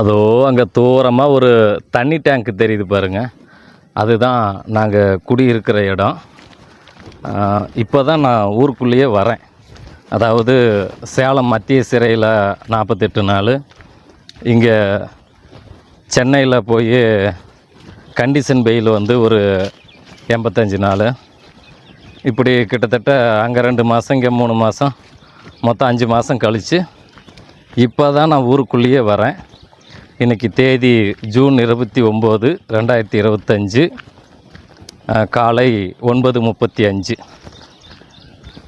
அதோ அங்கே தூரமாக ஒரு தண்ணி டேங்க் தெரியுது பாருங்க. அதுதான் நாங்கள் குடியிருக்கிற இடம். இப்போ தான் நான் ஊருக்குள்ளேயே வரேன். அதாவது சேலம் மத்திய சிறையில் நாற்பத்தெட்டு நாள். இங்கே சென்னையில் போய் கண்டிஷன் பெயில் வந்து ஒரு எண்பத்தஞ்சு நாள். இப்படி கிட்டத்தட்ட அங்கே ரெண்டு மாதம் இங்கே மூணு மாதம் மொத்தம் அஞ்சு மாதம் கழித்து இப்போ தான் நான் ஊருக்குள்ளேயே வரேன். இன்றைக்கி தேதி ஜூன் இருபத்தி ஒம்பது ரெண்டாயிரத்தி இருபத்தஞ்சு காலை ஒன்பது முப்பத்தி அஞ்சு.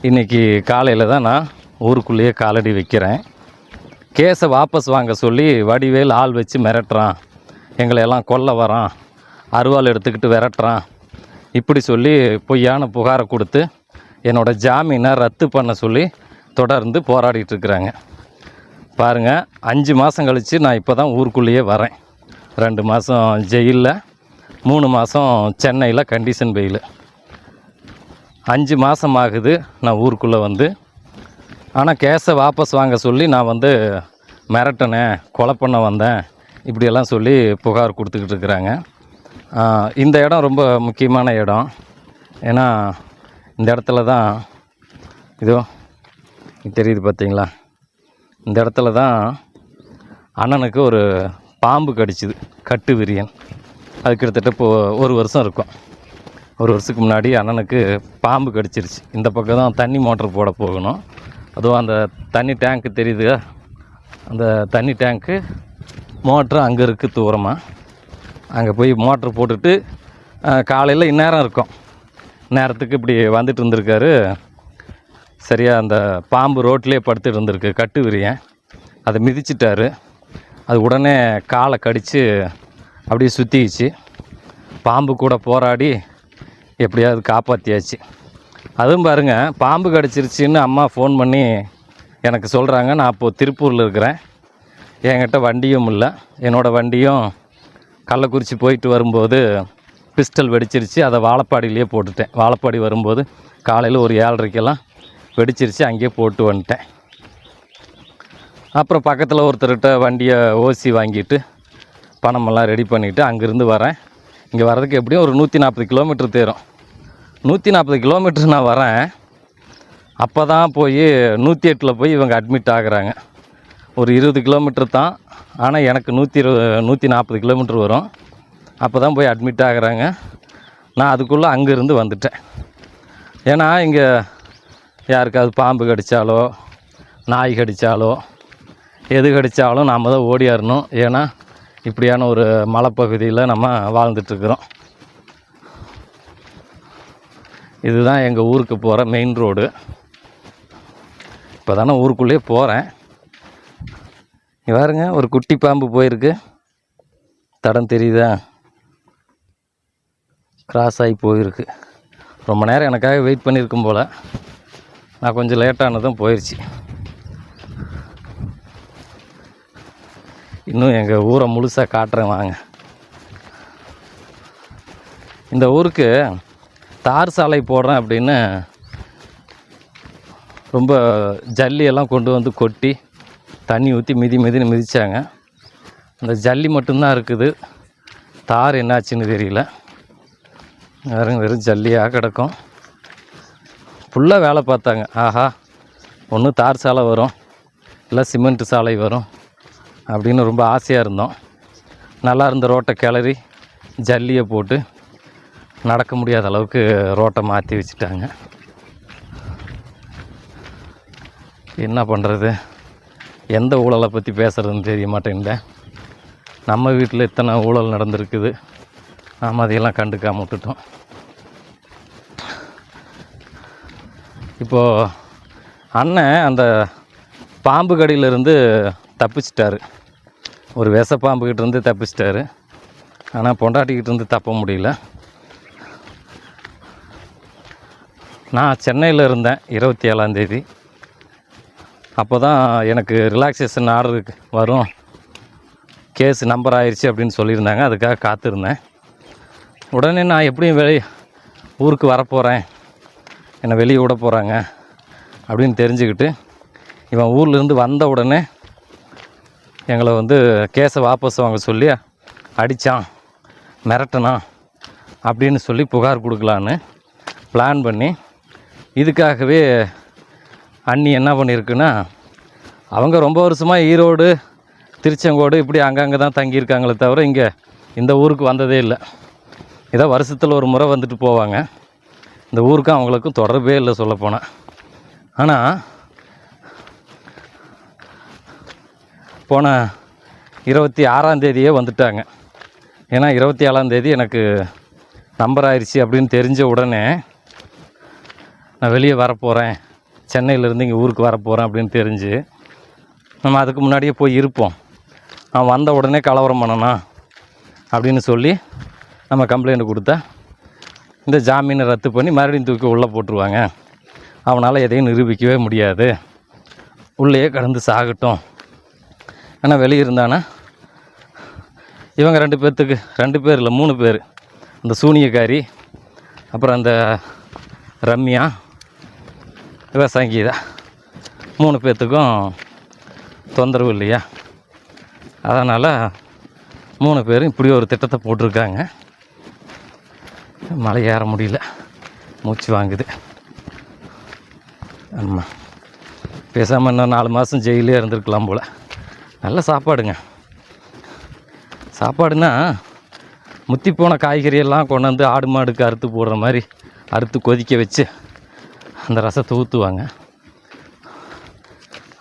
இன்றைக்கி காலையில் தான் நான் ஊருக்குள்ளேயே காலடி வைக்கிறேன். கேஸை வாபஸ் வாங்க சொல்லி வடிவேல் ஆள் வச்சு மிரட்டுறான். எங்களை எல்லாம் கொல்ல வரான். அருவாள் எடுத்துக்கிட்டு விரட்டுறான். இப்படி சொல்லி பொய்யான புகாரை கொடுத்து என்னோடய ஜாமீனை ரத்து பண்ண சொல்லி தொடர்ந்து போராடிட்டுருக்குறாங்க பாருங்கள் அஞ்சு மாதம் கழித்து நான் இப்போ தான் ஊருக்குள்ளேயே வரேன். ரெண்டு மாதம் ஜெயிலில் மூணு மாதம் சென்னையில் கண்டிஷன் பெயில் அஞ்சு மாதம் ஆகுது நான் ஊருக்குள்ளே வந்து. ஆனால் கேஸை வாபஸ் வாங்க சொல்லி நான் வந்து மிரட்டினேன் கொலை பண்ண வந்தேன் இப்படியெல்லாம் சொல்லி புகார் கொடுத்துக்கிட்டு இருக்கிறாங்க. இந்த இடம் ரொம்ப முக்கியமான இடம். ஏன்னா இந்த இடத்துல தான் இதோ தெரியுது பார்த்தீங்களா? இந்த இடத்துல தான் அண்ணனுக்கு ஒரு பாம்பு கடிச்சிது கட்டு விரியன். அது கிட்டத்தட்ட இப்போ ஒரு வருஷம் இருக்கும். ஒரு வருஷத்துக்கு முன்னாடி அண்ணனுக்கு பாம்பு கடிச்சிருச்சு. இந்த பக்கம் தான் தண்ணி மோட்டர் போட போகணும். அதுவும் அந்த தண்ணி டேங்க்கு தெரியுது அந்த தண்ணி டேங்க்கு மோட்ரு அங்கே இருக்குது தூரமாக அங்கே போய் மோட்ரு போட்டுட்டு காலையில் இந்நேரம் இருக்கும். நேரத்துக்கு இப்படி வந்துட்டு இருந்திருக்காரு சரியாக அந்த பாம்பு ரோட்லேயே படுத்துட்டு இருந்திருக்கு கட்டு விரியன். அதை மிதிச்சிட்டாரு. அது உடனே காலை கடித்து அப்படியே சுற்றிக்கிச்சு பாம்பு கூட போராடி எப்படியாவது காப்பாற்றியாச்சு அதுவும் பாருங்கள் பாம்பு கடிச்சிருச்சின்னு அம்மா ஃபோன் பண்ணி எனக்கு சொல்கிறாங்க நான் அப்போது திருப்பூரில் இருக்கிறேன். என்கிட்ட வண்டியும் இல்லை. என்னோடய வண்டியும் கள்ளக்குறிச்சி போயிட்டு வரும்போது பிஸ்டல் வெடிச்சிருச்சு. அதை வாழப்பாடியிலேயே போட்டுட்டேன். வாழப்பாடி வரும்போது காலையில் ஒரு ஏழரைக்கெல்லாம் வெடிச்சிருச்சு அங்கேயே போட்டு வந்துட்டேன். அப்புறம் பக்கத்தில் ஒருத்தர்கிட்ட வண்டியை ஓசி வாங்கிட்டு பணமெல்லாம் ரெடி பண்ணிவிட்டு அங்கேருந்து வரேன். இங்கே வர்றதுக்கு எப்படியும் ஒரு நூற்றி நாற்பது கிலோமீட்டர் தேரும். நூற்றி நாற்பது கிலோமீட்டர் நான் வரேன். அப்போ தான் போய் நூற்றி எட்டில் போய் இவங்க அட்மிட் ஆகுறாங்க. ஒரு இருபது கிலோமீட்டர் தான். ஆனால் எனக்கு நூற்றி இருபது நூற்றி நாற்பது கிலோமீட்டர் வரும். அப்போ தான் போய் அட்மிட் ஆகுறாங்க. நான் அதுக்குள்ளே அங்கேருந்து வந்துட்டேன். ஏன்னா இங்கே யாருக்காவது பாம்பு கடித்தாலோ நாய் கடித்தாலோ எது கடித்தாலும் நாம் தான் ஓடியாரணும் ஏன்னா இப்படியான ஒரு மலைப்பகுதியில் நம்ம வாழ்ந்துட்டுருக்குறோம். இதுதான் எங்கள் ஊருக்கு போகிற மெயின் ரோடு இப்போ தானே ஊருக்குள்ளேயே போகிறேன் பாருங்க ஒரு குட்டி பாம்பு போயிருக்கு. தடம் தெரியுதா? கிராஸ் ஆகி போயிருக்கு. ரொம்ப நேரம் எனக்காக வெயிட் பண்ணியிருக்கும் போல். நான் கொஞ்சம் லேட்டானதும் போயிடுச்சு இன்னும் எங்கள் ஊரை முழுசாக காட்டுறேன் வாங்க. இந்த ஊருக்கு தார் சாலை போடுறேன் அப்படின்னு ரொம்ப ஜல்லியெல்லாம் கொண்டு வந்து கொட்டி தண்ணி ஊற்றி மிதி மிதின்னு மிதித்தாங்க அந்த ஜல்லி மட்டும்தான் இருக்குது. தார் என்னாச்சுன்னு தெரியல. வேறு வெறும் ஜல்லியாக கிடக்கும். ஃபுல்லாக வேலை பார்த்தாங்க. ஆஹா ஒன்று தார் சாலை வரும் இல்லை சிமெண்ட் சாலை வரும் அப்படின்னு ரொம்ப ஆசையாக இருந்தோம். நல்லா இருந்த ரோட்டை கிளறி ஜல்லியை போட்டு நடக்க முடியாத அளவுக்கு ரோட்டை மாற்றி வச்சுட்டாங்க. என்ன பண்ணுறது எந்த ஊழலை பற்றி பேசுகிறதுன்னு தெரிய மாட்டேங்குது. நம்ம வீட்டில் இத்தனை ஊழல் நடந்திருக்குது. நாம் அதையெல்லாம் கண்டுக்காம விட்டுட்டோம். இப்போது அண்ணன் அந்த பாம்பு கடியிலிருந்து தப்பிச்சிட்டாரு. ஒரு விச பாம்புக்கிட்ட இருந்து தப்பிச்சிட்டாரு. ஆனால் பொண்டாட்டிக்கிட்ட இருந்து தப்ப முடியல. நான் சென்னையில் இருந்தேன் இருபத்தி ஏழாந்தேதி அப்போ தான் எனக்கு ரிலாக்ஸேஷன் ஆர்டருக்கு வரும். கேஸ் நம்பர் ஆயிடுச்சு அப்படின்னு சொல்லியிருந்தாங்க. அதுக்காக காத்திருந்தேன். உடனே நான் எப்படியும் வெளி ஊருக்கு வரப்போகிறேன் என்னை வெளியே விட போகிறாங்க அப்படின்னு தெரிஞ்சுக்கிட்டு இவன் ஊர்லேருந்து வந்த உடனே எங்களை வந்து கேஸை வாபஸ் வாங்க சொல்லி அடித்தான் மிரட்டினான் அப்படின்னு சொல்லி புகார் கொடுக்கலான்னு பிளான் பண்ணி இதுக்காகவே அண்ணி என்ன பண்ணியிருக்குன்னா அவங்க ரொம்ப வருஷமாக ஈரோடு திருச்செங்கோடு இப்படி அங்கங்கே தான் தங்கியிருக்காங்களே தவிர இங்கே இந்த ஊருக்கு வந்ததே இல்லை. ஏதோ வருஷத்தில் ஒரு முறை வந்துட்டு போவாங்க. இந்த ஊருக்கும் அவங்களுக்கும் தொடர்பே இல்லை சொல்லப்போனால் ஆனால் போன இருபத்தி ஆறாம் தேதியே வந்துட்டாங்க. ஏன்னா இருபத்தி ஏழாம் தேதி எனக்கு நம்பர் ஆயிடுச்சு அப்படின்னு தெரிஞ்ச உடனே நான் வெளியே வரப்போகிறேன் சென்னையிலேருந்து இங்கே ஊருக்கு வரப்போகிறேன் அப்படின்னு தெரிஞ்சு நம்ம அதுக்கு முன்னாடியே போய் இருப்போம். அவன் வந்த உடனே கலவரம் பண்ணணும் அப்படின்னு சொல்லி நம்ம கம்ப்ளைண்ட் கொடுத்தா இந்த ஜாமீனை ரத்து பண்ணி மறுபடியும் தூக்கி உள்ளே போட்டுருவாங்க. அவனால் எதையும் நிரூபிக்கவே முடியாது. உள்ளேயே கடந்து சாகட்டும். ஆனால் வெளியே இருந்தானா? இவங்க ரெண்டு பேர்த்துக்கு ரெண்டு பேர் இல்லை மூணு பேர். அந்த சூனியக்காரி அப்புறம் அந்த ரம்யா இவ சங்கீதா மூணு பேர்த்துக்கும் தொந்தரவு இல்லையா? அதனால் மூணு பேரும் இப்படி ஒரு திட்டத்தை போட்டிருக்காங்க. மலை ஏற முடியல. மூச்சு வாங்குது. ஆமாம் பேசாமல் இன்னும் நாலு மாதம் ஜெயிலே இருந்திருக்கலாம் போல். நல்ல சாப்பாடுங்க. சாப்பாடுனா முத்தி போன காய்கறியெல்லாம் கொண்டு வந்து ஆடு மாடுக்கு அறுத்து போடுற மாதிரி அறுத்து கொதிக்க வச்சு அந்த ரசத்தை ஊற்றுவாங்க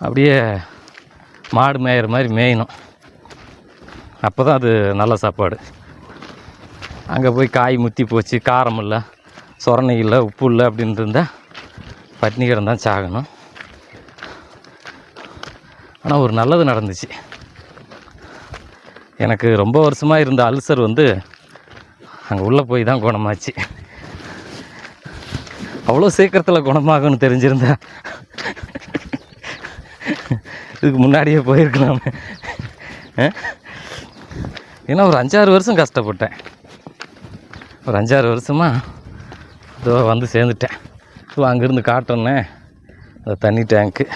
அப்படியே மாடு மேயிற மாதிரி மேயணும். அப்போ தான் அது நல்ல சாப்பாடு. அங்கே போய் காய் முத்தி போச்சு காரம் இல்லை சொரணை இல்லை உப்பு இல்லை அப்படின்னு இருந்தால் பட்னி கிடந்தான் சாகணும். ஆனால் ஒரு நல்லது நடந்துச்சு. எனக்கு ரொம்ப வருஷமாக இருந்த அல்சர் வந்து அங்கே உள்ளே போய் தான் குணமாச்சு. அவ்வளோ சீக்கிரத்தில் குணமாகும்னு தெரிஞ்சிருந்தா இதுக்கு முன்னாடியே போயிருக்கலாம். ஏன்னா ஒரு அஞ்சாறு வருஷம் கஷ்டப்பட்டேன். ஒரு அஞ்சாறு வருஷமாக இதோ வந்து சேர்ந்துட்டேன். ஸோ அங்கேருந்து காட்டோன்னே அந்த தண்ணி டேங்க்கு.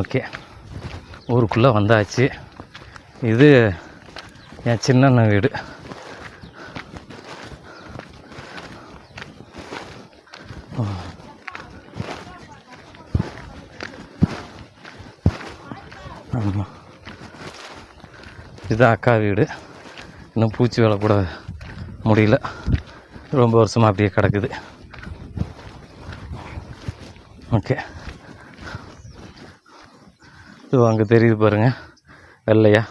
ஓகே. ஊருக்குள்ளே வந்தாச்சு. இது என் சின்ன வீடு. ஆமாம் இதுதான் அக்கா வீடு. இன்னும் பூச்சி வேலை கூட முடியல. ரொம்ப வருஷமாக அப்படியே கிடக்குது. ஓகே. இது அங்கே தெரியுது பாருங்கள் வெள்ளையா.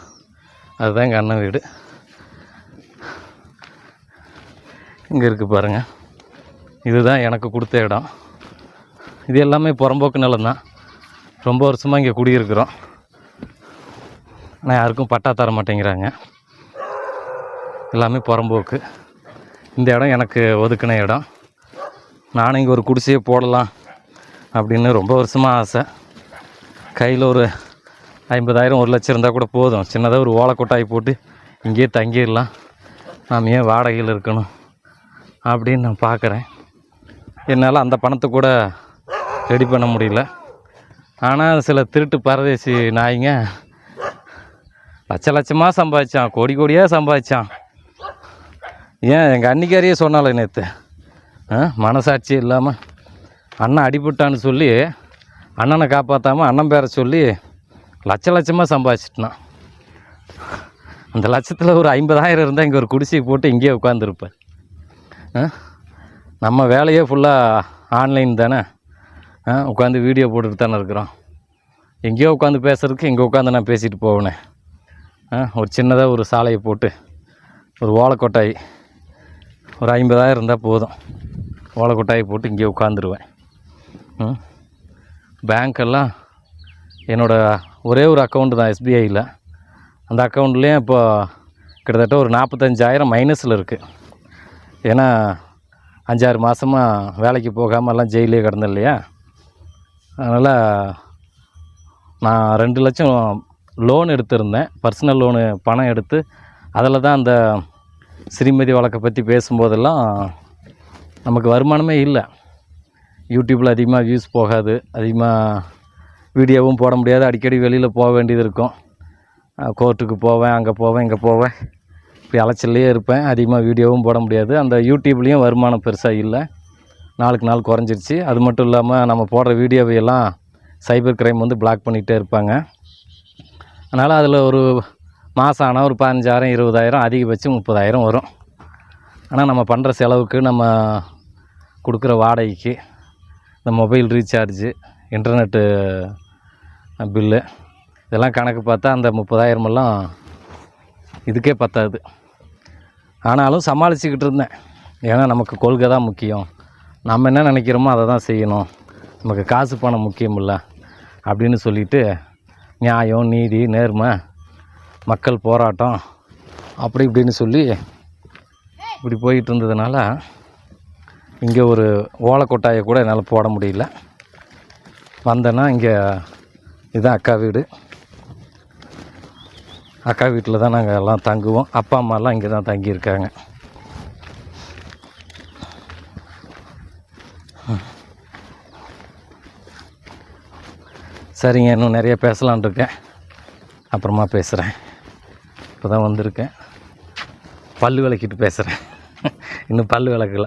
அதுதான் எங்கள் அண்ணன் வீடு. இங்கே இருக்குது பாருங்கள் இதுதான் எனக்கு கொடுத்த இடம். இது எல்லாமே புறம்போக்கு நிலம்தான் ரொம்ப வருஷமாக இங்கே குடியிருக்கிறோம். ஆனால் யாருக்கும் பட்டா தர மாட்டேங்கிறாங்க. எல்லாமே புறம்போக்கு. இந்த இடம் எனக்கு ஒதுக்கின இடம். நானும் இங்கே ஒரு குடிசையை போடலாம் அப்படின்னு ரொம்ப வருஷமாக ஆசை. கையில் ஒரு ஐம்பதாயிரம் ஒரு லட்சம் இருந்தால் கூட போதும். சின்னதாக ஒரு ஓலைக்கொட்டாய் போட்டு இங்கேயே தங்கிடலாம். நாம் ஏன் வாடகையில் இருக்கணும் அப்படின்னு நான் பார்க்குறேன். என்னால் அந்த பணத்தை கூட ரெடி பண்ண முடியல. ஆனால் சில திருட்டு பரதேசி நாய்ங்க லட்ச லட்சமாக சம்பாதிச்சான் கோடி கோடியாக சம்பாதிச்சான். ஏன் எங்கள் அன்னிக்காரியே சொன்னாலே நேற்று மனசாட்சி இல்லாமல் அண்ணன் அடிபட்டான்னு சொல்லி அண்ணனை காப்பாற்றாமல் அண்ணன் பேரை சொல்லி லட்ச லட்சமாக சம்பாதிச்சிட்டான். அந்த லட்சத்தில் ஒரு ஐம்பதாயிரம் இருந்தால் இங்கே ஒரு குடிசை போட்டு இங்கேயே உட்காந்துருப்பேன் நம்ம வேலையே ஃபுல்லாக ஆன்லைன் தானே? உட்காந்து வீடியோ போட்டுட்டு தானே இருக்கிறோம். எங்கேயோ உட்காந்து பேசுகிறதுக்கு இங்கே உட்காந்து நான் பேசிட்டு போவேனே. ஆ, ஒரு சின்னதாக ஒரு சாலையை போட்டு ஒரு ஓலக்கொட்டாய் ஒரு ஐம்பதாயிரம் இருந்தால் போதும். ஓலை கொட்டாயை போட்டு இங்கே உட்காந்துருவேன் ம்? பேங்க்கெல்லாம் என்னோடய ஒரே ஒரு அக்கௌண்ட்டு தான் எஸ்பிஐயில் அந்த அக்கௌண்ட்லேயும் இப்போ கிட்டத்தட்ட ஒரு நாற்பத்தஞ்சாயிரம் மைனஸில் இருக்குது ஏன்னா அஞ்சாறு மாதமாக வேலைக்கு போகாமல் எல்லாம் ஜெயிலே கிடந்தேன் இல்லையா? அதனால் நான் ரெண்டு லட்சம் லோன் எடுத்திருந்தேன். பர்சனல் லோனு பணம் எடுத்து அதில் தான் அந்த ஸ்ரீமதி வழக்கை பற்றி பேசும்போதெல்லாம் நமக்கு வருமானமே இல்லை. யூடியூப்பில் அதிகமாக வியூஸ் போகாது. அதிகமாக வீடியோவும் போட முடியாது. அடிக்கடி வெளியில் போக வேண்டியது இருக்கும். கோர்ட்டுக்கு போவேன் அங்கே போவேன் இங்கே போவேன். இப்படி அலைச்சல்லையே இருப்பேன். அதிகமாக வீடியோவும் போட முடியாது. அந்த யூடியூப்லேயும் வருமானம் பெருசாக இல்லை. நாளுக்கு நாள் குறைஞ்சிருச்சு. அது மட்டும் இல்லாமல் நம்ம போடுற வீடியோவையெல்லாம் சைபர் கிரைம் வந்து பிளாக் பண்ணிகிட்டே இருப்பாங்க. அதனால் அதில் ஒரு மாதம் ஆனால் ஒரு பதினஞ்சாயிரம் இருபதாயிரம் அதிகபட்சம் முப்பதாயிரம் வரும். ஆனால் நம்ம பண்ணுற செலவுக்கு நம்ம கொடுக்குற வாடகைக்கு இந்த மொபைல் ரீசார்ஜு இன்டர்நெட்டு பில்லு இதெல்லாம் கணக்கு பார்த்தா அந்த முப்பதாயிரமெல்லாம் இதுக்கே பத்தாது. ஆனாலும் சமாளிச்சுக்கிட்டு இருந்தேன். ஏன்னா நமக்கு கொள்கை தான் முக்கியம். நம்ம என்ன நினைக்கிறோமோ அதை தான் செய்யணும். நமக்கு காசு பணம் முக்கியம் இல்லை அப்படின்னு சொல்லிட்டு நியாயம் நீதி நேர்மை மக்கள் போராட்டம் அப்படி இப்படின்னு சொல்லி இப்படி போயிட்டு இருந்ததுனால இங்கே ஒரு ஓலைக்கொட்டாயை கூட என்னால் போட முடியல. வந்தேன்னா இங்கே இதுதான் அக்கா வீடு. அக்கா வீட்டில் தான் நாங்கள் எல்லாம் தங்குவோம். அப்பா அம்மாலாம் இங்கே தான் தங்கியிருக்காங்க. சரிங்க இன்னும் நிறைய பேசலான் இருக்கேன். அப்புறமா பேசுகிறேன் இப்போ தான் வந்திருக்கேன். பல் விளக்கிட்டு பேசுகிறேன் இன்னும் பல் விளக்கல.